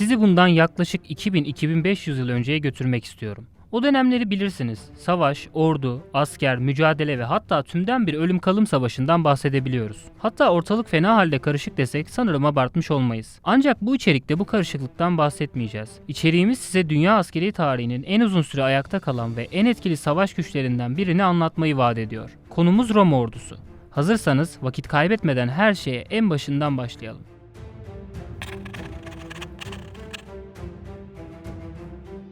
Sizi bundan yaklaşık 2000-2500 yıl önceye götürmek istiyorum. O dönemleri bilirsiniz. Savaş, ordu, asker, mücadele ve hatta tümden bir ölüm kalım savaşından bahsedebiliyoruz. Hatta ortalık fena halde karışık desek sanırım abartmış olmayız. Ancak bu içerikte bu karışıklıktan bahsetmeyeceğiz. İçeriğimiz size dünya askeri tarihinin en uzun süre ayakta kalan ve en etkili savaş güçlerinden birini anlatmayı vaat ediyor. Konumuz Roma ordusu. Hazırsanız vakit kaybetmeden her şeye en başından başlayalım.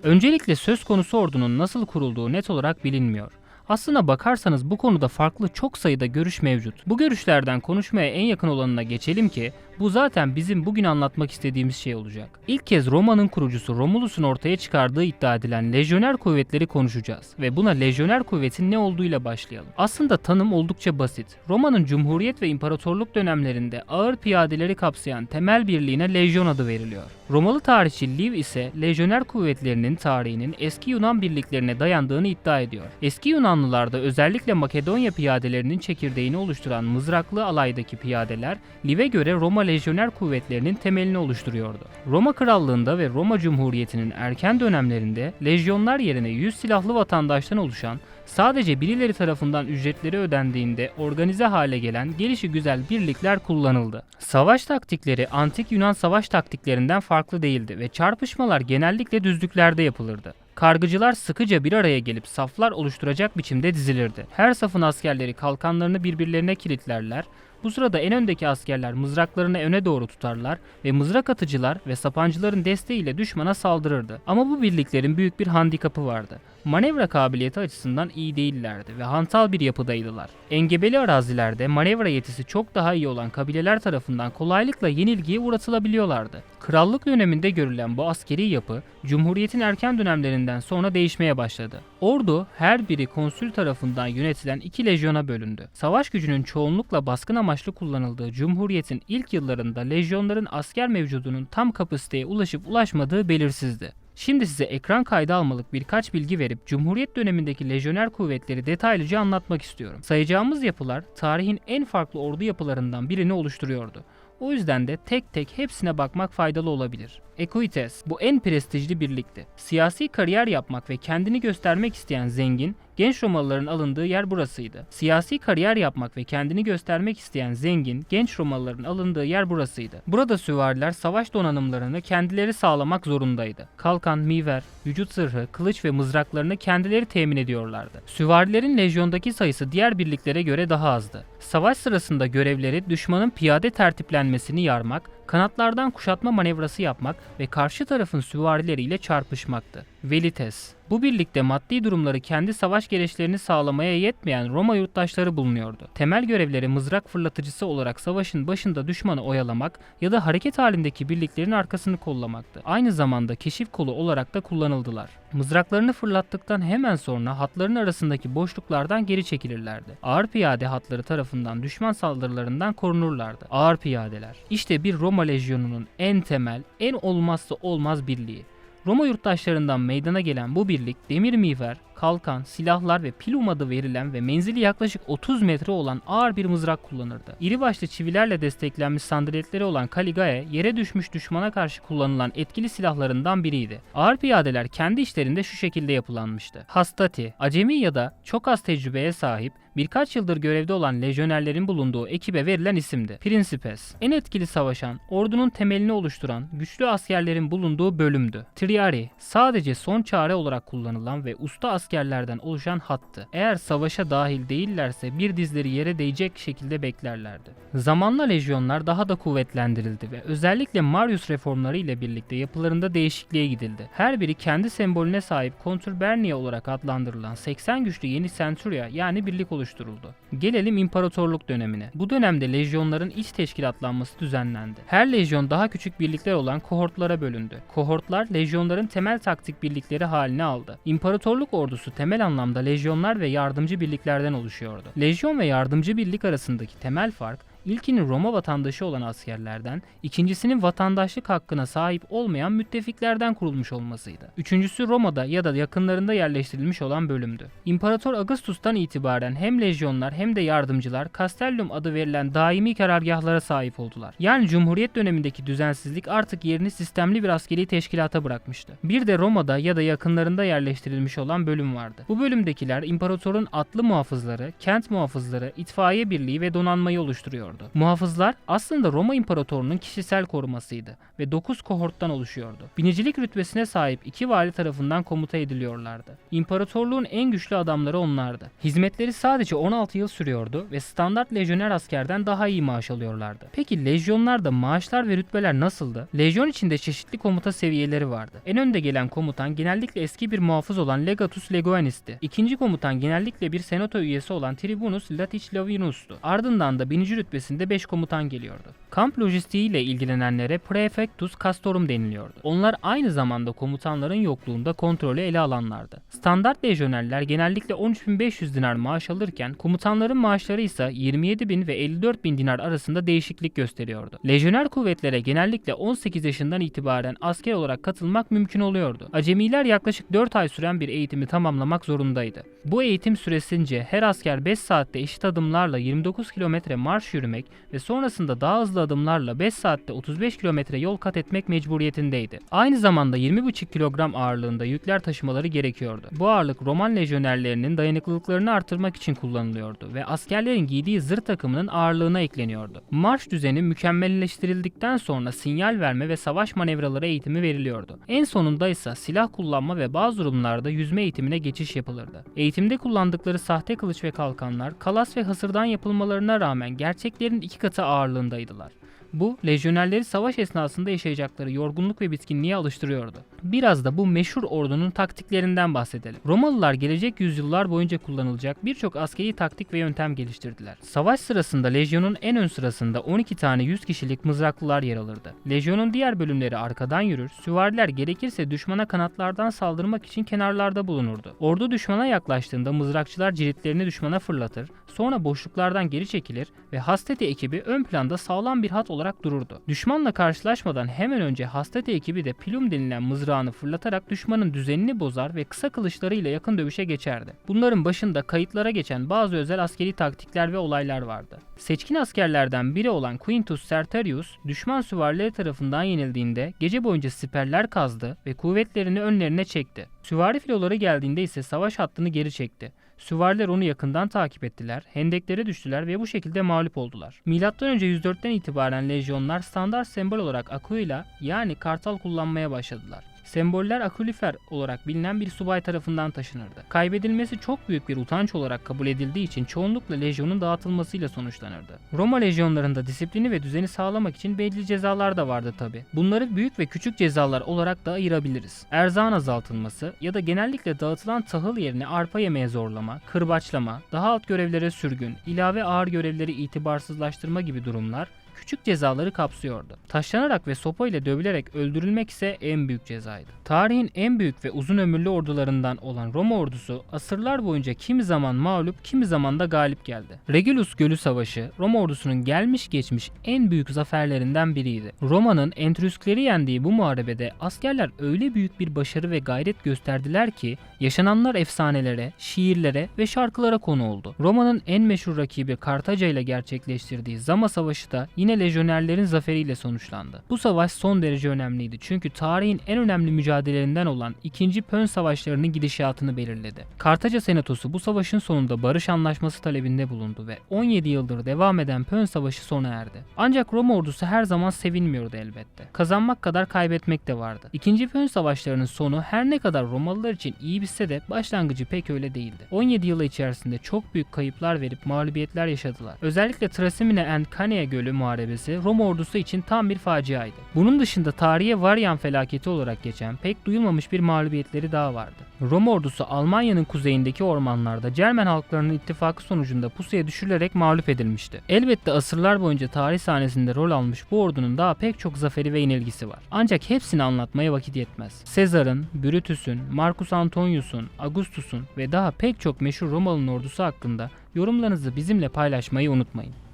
Öncelikle söz konusu ordunun nasıl kurulduğu net olarak bilinmiyor. Aslına bakarsanız bu konuda farklı çok sayıda görüş mevcut. Bu görüşlerden konuşmaya en yakın olanına geçelim ki bu zaten bizim bugün anlatmak istediğimiz şey olacak. İlk kez Roma'nın kurucusu Romulus'un ortaya çıkardığı iddia edilen lejyoner kuvvetleri konuşacağız ve buna lejyoner kuvvetin ne olduğuyla başlayalım. Aslında tanım oldukça basit. Roma'nın Cumhuriyet ve İmparatorluk dönemlerinde ağır piyadeleri kapsayan temel birliğine lejyon adı veriliyor. Romalı tarihçi Liv ise lejyoner kuvvetlerinin tarihinin eski Yunan birliklerine dayandığını iddia ediyor. Eski Yunanlılarda özellikle Makedonya piyadelerinin çekirdeğini oluşturan mızraklı alaydaki piyadeler Liv'e göre Roma lejyoner kuvvetlerinin temelini oluşturuyordu. Roma Krallığında ve Roma Cumhuriyeti'nin erken dönemlerinde lejyonlar yerine 100 silahlı vatandaştan oluşan sadece birileri tarafından ücretleri ödendiğinde organize hale gelen gelişi güzel birlikler kullanıldı. Savaş taktikleri antik Yunan savaş taktiklerinden farklı değildi ve çarpışmalar genellikle düzlüklerde yapılırdı. Kargıcılar sıkıca bir araya gelip saflar oluşturacak biçimde dizilirdi. Her safın askerleri kalkanlarını birbirlerine kilitlerler, bu sırada en öndeki askerler mızraklarını öne doğru tutarlar ve mızrak atıcılar ve sapancıların desteğiyle düşmana saldırırdı. Ama bu birliklerin büyük bir handikapı vardı. Manevra kabiliyeti açısından iyi değillerdi ve hantal bir yapıdaydılar. Engebeli arazilerde manevra yetisi çok daha iyi olan kabileler tarafından kolaylıkla yenilgiye uğratılabiliyorlardı. Krallık döneminde görülen bu askeri yapı, Cumhuriyet'in erken dönemlerinden sonra değişmeye başladı. Ordu her biri konsül tarafından yönetilen iki lejyona bölündü. Savaş gücünün çoğunlukla baskın amaçlı kullanıldığı Cumhuriyet'in ilk yıllarında lejyonların asker mevcudunun tam kapasiteye ulaşıp ulaşmadığı belirsizdi. Şimdi size ekran kaydı almalık birkaç bilgi verip Cumhuriyet dönemindeki lejyoner kuvvetleri detaylıca anlatmak istiyorum. Sayacağımız yapılar tarihin en farklı ordu yapılarından birini oluşturuyordu. O yüzden de tek tek hepsine bakmak faydalı olabilir. Equites bu en prestijli birlikti. Siyasi kariyer yapmak ve kendini göstermek isteyen zengin, genç Romalıların alındığı yer burasıydı. Siyasi kariyer yapmak ve kendini göstermek isteyen zengin, genç Romalıların alındığı yer burasıydı. Burada süvariler savaş donanımlarını kendileri sağlamak zorundaydı. Kalkan, miğfer, vücut zırhı, kılıç ve mızraklarını kendileri temin ediyorlardı. Süvarilerin lejyondaki sayısı diğer birliklere göre daha azdı. Savaş sırasında görevleri düşmanın piyade tertiplenmesini yarmak, kanatlardan kuşatma manevrası yapmak ve karşı tarafın süvarileriyle çarpışmaktı. Velites bu birlikte maddi durumları kendi savaş gereçlerini sağlamaya yetmeyen Roma yurttaşları bulunuyordu. Temel görevleri mızrak fırlatıcısı olarak savaşın başında düşmanı oyalamak ya da hareket halindeki birliklerin arkasını kollamaktı. Aynı zamanda keşif kolu olarak da kullanıldılar. Mızraklarını fırlattıktan hemen sonra hatların arasındaki boşluklardan geri çekilirlerdi. Ağır piyade hatları tarafından düşman saldırılarından korunurlardı. Ağır piyadeler. İşte bir Roma lejyonunun en temel, en olmazsa olmaz birliği. Roma yurttaşlarından meydana gelen bu birlik demir miğfer, kalkan, silahlar ve pilum adı verilen ve menzili yaklaşık 30 metre olan ağır bir mızrak kullanırdı. İri başlı çivilerle desteklenmiş sandaletleri olan Kaligae yere düşmüş düşmana karşı kullanılan etkili silahlarından biriydi. Ağır piyadeler kendi işlerinde şu şekilde yapılanmıştı. Hastati, acemi ya da çok az tecrübeye sahip birkaç yıldır görevde olan lejyonerlerin bulunduğu ekibe verilen isimdi. Principes, en etkili savaşan, ordunun temelini oluşturan güçlü askerlerin bulunduğu bölümdü. Triari, sadece son çare olarak kullanılan ve usta askerlerden oluşan hattı. Eğer savaşa dahil değillerse bir dizleri yere değecek şekilde beklerlerdi. Zamanla lejyonlar daha da kuvvetlendirildi ve özellikle Marius reformları ile birlikte yapılarında değişikliğe gidildi. Her biri kendi sembolüne sahip Conturbernia olarak adlandırılan 80 güçlü yeni Centuria yani birlik oluşturuldu. Gelelim imparatorluk dönemine. Bu dönemde lejyonların iç teşkilatlanması düzenlendi. Her lejyon daha küçük birlikler olan kohortlara bölündü. Kohortlar lejyonların temel taktik birlikleri haline aldı. İmparatorluk ordusu temel anlamda lejyonlar ve yardımcı birliklerden oluşuyordu. Lejyon ve yardımcı birlik arasındaki temel fark İlkinin Roma vatandaşı olan askerlerden, ikincisinin vatandaşlık hakkına sahip olmayan müttefiklerden kurulmuş olmasıydı. Üçüncüsü Roma'da ya da yakınlarında yerleştirilmiş olan bölümdü. İmparator Augustus'tan itibaren hem lejyonlar hem de yardımcılar Castellum adı verilen daimi karargahlara sahip oldular. Yani Cumhuriyet dönemindeki düzensizlik artık yerini sistemli bir askeri teşkilata bırakmıştı. Bir de Roma'da ya da yakınlarında yerleştirilmiş olan bölüm vardı. Bu bölümdekiler imparatorun atlı muhafızları, kent muhafızları, itfaiye birliği ve donanmayı oluşturuyordu. Muhafızlar aslında Roma İmparatorunun kişisel korumasıydı ve 9 kohorttan oluşuyordu. Binicilik rütbesine sahip iki vali tarafından komuta ediliyorlardı. İmparatorluğun en güçlü adamları onlardı. Hizmetleri sadece 16 yıl sürüyordu ve standart lejyoner askerden daha iyi maaş alıyorlardı. Peki lejyonlarda maaşlar ve rütbeler nasıldı? Lejyon içinde çeşitli komuta seviyeleri vardı. En önde gelen komutan genellikle eski bir muhafız olan Legatus Legoanis'ti. İkinci komutan genellikle bir senato üyesi olan Tribunus Latic Lavinus'tu. Ardından da binici rütbesinde 5 komutan geliyordu. Kamp lojistiğiyle ilgilenenlere Praefectus Castorum deniliyordu. Onlar aynı zamanda komutanların yokluğunda kontrolü ele alanlardı. Standart lejyonerler genellikle 13.500 dinar maaş alırken komutanların maaşları ise 27.000 ve 54.000 dinar arasında değişiklik gösteriyordu. Lejyoner kuvvetlere genellikle 18 yaşından itibaren asker olarak katılmak mümkün oluyordu. Acemiler yaklaşık 4 ay süren bir eğitimi tamamlamak zorundaydı. Bu eğitim süresince her asker 5 saatte eşit adımlarla 29 kilometre marş yürümek ve sonrasında daha hızlı adımlarla 5 saatte 35 kilometre yol kat etmek mecburiyetindeydi. Aynı zamanda 20,5 kilogram ağırlığında yükler taşımaları gerekiyordu. Bu ağırlık Roman lejyonerlerinin dayanıklılıklarını artırmak için kullanılıyordu ve askerlerin giydiği zırh takımının ağırlığına ekleniyordu. Marş düzeni mükemmelleştirildikten sonra sinyal verme ve savaş manevraları eğitimi veriliyordu. En sonunda ise silah kullanma ve bazı durumlarda yüzme eğitimine geçiş yapılırdı. Eğitimde kullandıkları sahte kılıç ve kalkanlar kalas ve hasırdan yapılmalarına rağmen gerçeklerin iki katı ağırlığındaydılar. Bu, lejyonerleri savaş esnasında yaşayacakları yorgunluk ve bitkinliğe alıştırıyordu. Biraz da bu meşhur ordunun taktiklerinden bahsedelim. Romalılar gelecek yüzyıllar boyunca kullanılacak birçok askeri taktik ve yöntem geliştirdiler. Savaş sırasında lejyonun en ön sırasında 12 tane 100 kişilik mızraklılar yer alırdı. Lejyonun diğer bölümleri arkadan yürür, süvariler gerekirse düşmana kanatlardan saldırmak için kenarlarda bulunurdu. Ordu düşmana yaklaştığında mızrakçılar ciritlerini düşmana fırlatır, sonra boşluklardan geri çekilir ve Hasteti ekibi ön planda sağlam bir hat olarak dururdu. Düşmanla karşılaşmadan hemen önce Hasteti ekibi de pilum denilen mızrağını fırlatarak düşmanın düzenini bozar ve kısa kılıçlarıyla yakın dövüşe geçerdi. Bunların başında kayıtlara geçen bazı özel askeri taktikler ve olaylar vardı. Seçkin askerlerden biri olan Quintus Sertorius, düşman süvarileri tarafından yenildiğinde gece boyunca siperler kazdı ve kuvvetlerini önlerine çekti. Süvari filoları geldiğinde ise savaş hattını geri çekti. Süvariler onu yakından takip ettiler, hendeklere düştüler ve bu şekilde mağlup oldular. Önce 104'ten itibaren lejyonlar standart sembol olarak Aquila yani kartal kullanmaya başladılar. Semboller akulifer olarak bilinen bir subay tarafından taşınırdı. Kaybedilmesi çok büyük bir utanç olarak kabul edildiği için çoğunlukla lejyonun dağıtılmasıyla sonuçlanırdı. Roma lejyonlarında disiplini ve düzeni sağlamak için belli cezalar da vardı tabi. Bunları büyük ve küçük cezalar olarak da ayırabiliriz. Erzağın azaltılması ya da genellikle dağıtılan tahıl yerine arpa yemeye zorlama, kırbaçlama, daha alt görevlere sürgün, ilave ağır görevleri itibarsızlaştırma gibi durumlar küçük cezaları kapsıyordu. Taşlanarak ve sopa ile dövülerek öldürülmek ise en büyük cezaydı. Tarihin en büyük ve uzun ömürlü ordularından olan Roma ordusu asırlar boyunca kimi zaman mağlup kimi zaman da galip geldi. Regulus Gölü Savaşı Roma ordusunun gelmiş geçmiş en büyük zaferlerinden biriydi. Roma'nın Entrüskleri yendiği bu muharebede askerler öyle büyük bir başarı ve gayret gösterdiler ki yaşananlar efsanelere, şiirlere ve şarkılara konu oldu. Roma'nın en meşhur rakibi Kartaca ile gerçekleştirdiği Zama Savaşı da yine lejyonerlerin zaferiyle sonuçlandı. Bu savaş son derece önemliydi çünkü tarihin en önemli mücadelelerinden olan 2. Pön Savaşları'nın gidişatını belirledi. Kartaca Senatosu bu savaşın sonunda barış anlaşması talebinde bulundu ve 17 yıldır devam eden Pön Savaşı sona erdi. Ancak Roma ordusu her zaman sevinmiyordu elbette. Kazanmak kadar kaybetmek de vardı. İkinci Pön Savaşları'nın sonu her ne kadar Romalılar için iyi bitse de başlangıcı pek öyle değildi. 17 yılı içerisinde çok büyük kayıplar verip mağlubiyetler yaşadılar. Özellikle Trasimene and Canea Gölü muharebesi Roma ordusu için tam bir faciaydı. Bunun dışında tarihe Varyan felaketi olarak geçen pek duyulmamış bir mağlubiyetleri daha vardı. Roma ordusu Almanya'nın kuzeyindeki ormanlarda Cermen halklarının ittifakı sonucunda pusuya düşürülerek mağlup edilmişti. Elbette asırlar boyunca tarih sahnesinde rol almış bu ordunun daha pek çok zaferi ve yenilgisi var. Ancak hepsini anlatmaya vakit yetmez. Sezar'ın, Brutus'un, Marcus Antonius'un, Augustus'un ve daha pek çok meşhur Romalı'nın ordusu hakkında yorumlarınızı bizimle paylaşmayı unutmayın.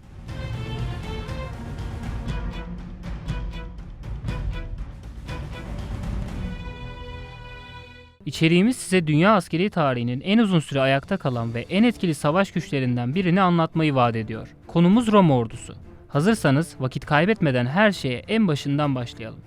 İçeriğimiz size dünya askeri tarihinin en uzun süre ayakta kalan ve en etkili savaş güçlerinden birini anlatmayı vaat ediyor. Konumuz Roma ordusu. Hazırsanız vakit kaybetmeden her şeye en başından başlayalım.